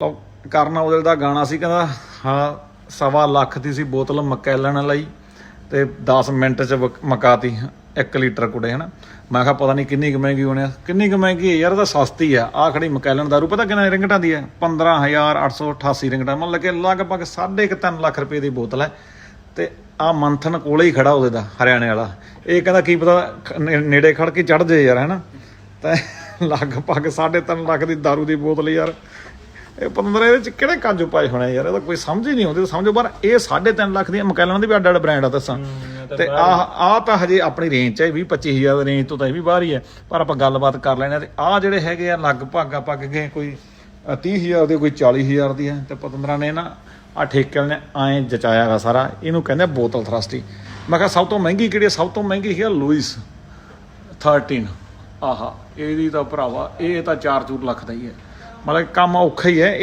ਲਓ, ਕਰਨ ਔਜਲ ਦਾ ਗਾਣਾ ਸੀ ਕਹਿੰਦਾ ਹਾਂ ਸਵਾ ਲੱਖ ਦੀ ਸੀ ਬੋਤਲ ਮਕੈਲਣ ਲਈ ਤੇ 10 ਮਿੰਟ ਚ ਮਕਾਤੀ 1 ਲੀਟਰ ਕੁੜੇ ਹਨਾ। ਮੈਂ ਕਿਹਾ ਪਤਾ ਨਹੀਂ ਕਿੰਨੀ ਕੁ ਮਹਿੰਗੀ ਹੋਣੀ ਆ। ਕਿੰਨੀ ਕੁ ਮਹਿੰਗੀ ਯਾਰ ਤਾਂ ਸਸਤੀ ਆ। ਆ ਖੜੀ ਮਕੈਲਣ ਦਾਰੂ ਪਤਾ ਕਿੰਨਾ ਰਿੰਗਟਾਂ ਦੀ ਹੈ 15888 ਰਿੰਗਟਾਂ ਮਨ ਲੱਗੇ ਲਗਭਗ 3.5 ਲੱਖ ਰੁਪਏ ਦੀ ਬੋਤਲ ਹੈ। ਤੇ ਆ ਮੰਥਨ ਕੋਲੇ ਹੀ ਖੜਾ ਉਹਦੇ ਦਾ ਹਰਿਆਣੇ ਵਾਲਾ। ਇਹ ਕਹਿੰਦਾ ਕੀ ਪਤਾ ਨੇੜੇ ਖੜ ਕੇ ਚੜ ਜੇ ਯਾਰ ਹੈਨਾ। ਤਾਂ ਲਗਭਗ 3.5 ਲੱਖ ਦੀ ਦਾਰੂ ਦੀ ਬੋਤਲ ਯਾਰ। ਇਹ ਪਤੰਦਰ ਇਹਦੇ ਚ ਕਿਹੜੇ ਕਾਜੂ ਪਾਏ ਹੋਣੇ ਯਾਰ? ਇਹਦਾ ਕੋਈ ਸਮਝ ਹੀ ਨਹੀਂ ਆਉਂਦੀ ਸਮਝੋ ਪਰ ਇਹ 3.5 ਲੱਖ ਦੀ ਮਕੈਲਨ ਦੀ ਵੀ ਅੱਡ ਅੱਡ ਬ੍ਰਾਂਡ ਆ ਦੱਸਾਂ। ਤੇ ਆ ਆ ਤਾਂ ਹਜੇ ਆਪਣੀ ਰੇਂਜ ਚ ਹੈ 20 25000 ਦੀ ਰੇਂਜ ਤੋਂ ਤਾਂ ਇਹ ਵੀ ਬਾਹਰ ਹੀ ਹੈ। ਪਰ ਆਪਾਂ ਗੱਲਬਾਤ ਕਰ ਲੈਣੇ ਆ ਤੇ ਆ ਜਿਹੜੇ ਹੈਗੇ ਆ ਲਗਭਗ ਆਪਾਂ ਗਏ ਕੋਈ ਅ, 30000 ਦੇ ਕੋਈ 40000 ਦੀ ਹੈ। ਤੇ ਪਤੰਦਰਾਂ ਨੇ ਨਾ ਆ ਠੇਕੇ ਵਾਲੇ ਨੇ ਐਂ ਜਚਾਇਆਗਾ ਸਾਰਾ। ਇਹਨੂੰ ਕਹਿੰਦੇ ਬੋਤਲ ਥਰਸਟੀ। ਮੈਂ ਕਿਹਾ ਸਭ ਤੋਂ ਮਹਿੰਗੀ ਕਿਹੜੀ? ਸਭ ਤੋਂ ਮਹਿੰਗੀ ਹੈ ਲੂਇਸ 13 ਆਹਾ ਇਹਦੀ ਤਾਂ ਭਰਾਵਾ ਇਹ ਤਾਂ 4-4 ਲੱਖ ਦਾ ਹੀ ਹੈ। ਮਤਲਬ ਕੰਮ ਔਖਾ ਹੀ ਹੈ। ਇਹ